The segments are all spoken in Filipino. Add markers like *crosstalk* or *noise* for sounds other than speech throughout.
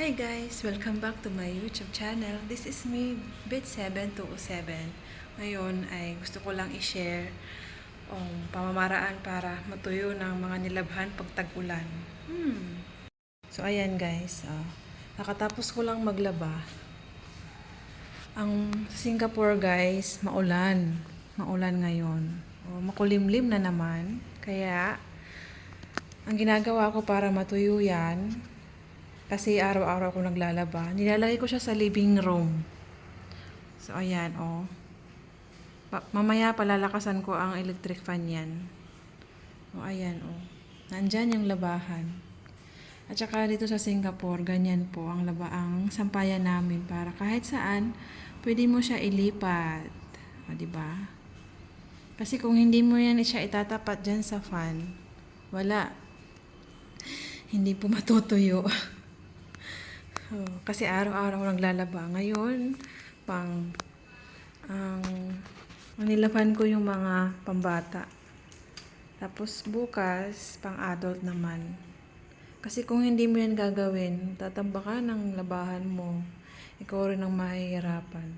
Hi guys! Welcome back to my YouTube channel. This is me, Bit7207. Ngayon ay gusto ko lang i-share ang pamamaraan para matuyo ng mga nilabhan pag tag-ulan. Hmm. So ayan guys, ah, nakatapos ko lang maglaba. Ang Singapore guys, maulan. Maulan ngayon. O, makulimlim na naman. Kaya, ang ginagawa ko para matuyo yan, kasi araw-araw ako naglalaba. Nilalagay ko siya sa living room. So, ayan, oh. Pa- mamaya palalakasan ko ang electric fan yan. O, ayan, oh. Nandyan yung labahan. At saka dito sa Singapore, ganyan po ang laba ang sampayan namin para kahit saan, pwede mo siya ilipat. O, di ba? Kasi kung hindi mo yan siya itatapat dyan sa fan, wala. Hindi po matutuyo. *laughs* Oh, kasi araw-araw naglalaba. Ngayon, pang ang ang nilaban ko yung mga pambata. Tapos bukas, pang adult naman. Kasi kung hindi mo yan gagawin, tatamba ka ng labahan mo. Ikaw rin ang mahihirapan.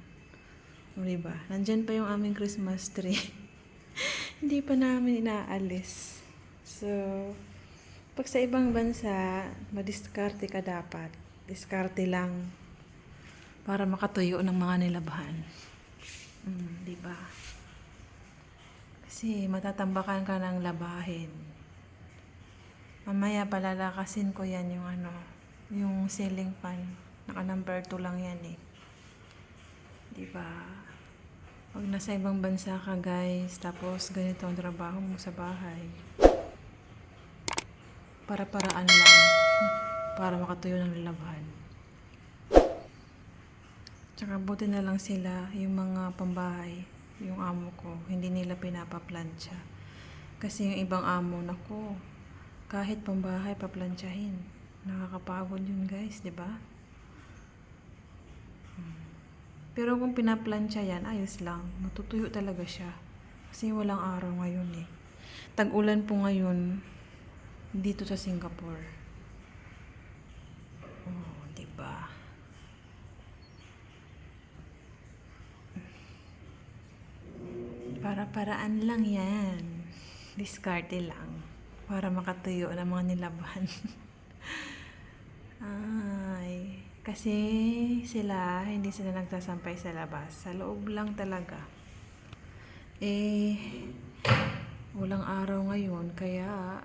O, diba? Nandyan pa yung aming Christmas tree. *laughs* hindi pa namin inaalis. So, pag sa ibang bansa, madiskarte ka dapat. Diskarte lang para makatuyo ng mga nilabhan. Mm, di ba? Kasi matatambakan ka ng labahin. Mamaya palalakasin ko yan yung ano, yung ceiling fan. Naka number 2 lang yan eh. Di ba? Pag nasa ibang bansa ka guys, tapos ganito ang trabaho mo sa bahay. Para-paraan lang. Para makatuyo ng lalabahan. Tsaka buti na lang sila, yung mga pambahay, yung amo ko, hindi nila pinapaplansya. Kasi yung ibang amo, nako, kahit pambahay, paplansyahin. Nakakapagod yun guys, di ba? Hmm. Pero kung pinaplansya yan, ayos lang. Matutuyo talaga siya. Kasi walang araw ngayon eh. Tag-ulan po ngayon dito sa Singapore. Oh, di ba? Para-paraan lang yan. Diskarte lang. Para makatuyo ng mga nilaban. *laughs* Ay, kasi sila, hindi sila nagsasampay sa labas. Sa loob lang talaga. Eh, walang araw ngayon, kaya,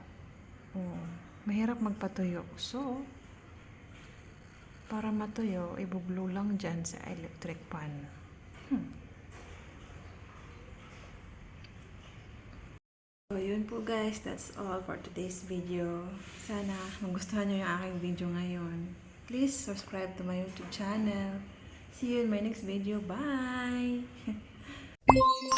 oh, mahirap magpatuyo. So, para matuyo, ibublo lang dyan sa electric pan. Hmm. So, yun po guys. That's all for today's video. Sana magustuhan nyo yung aking video ngayon. Please subscribe to my YouTube channel. See you in my next video. Bye! *laughs*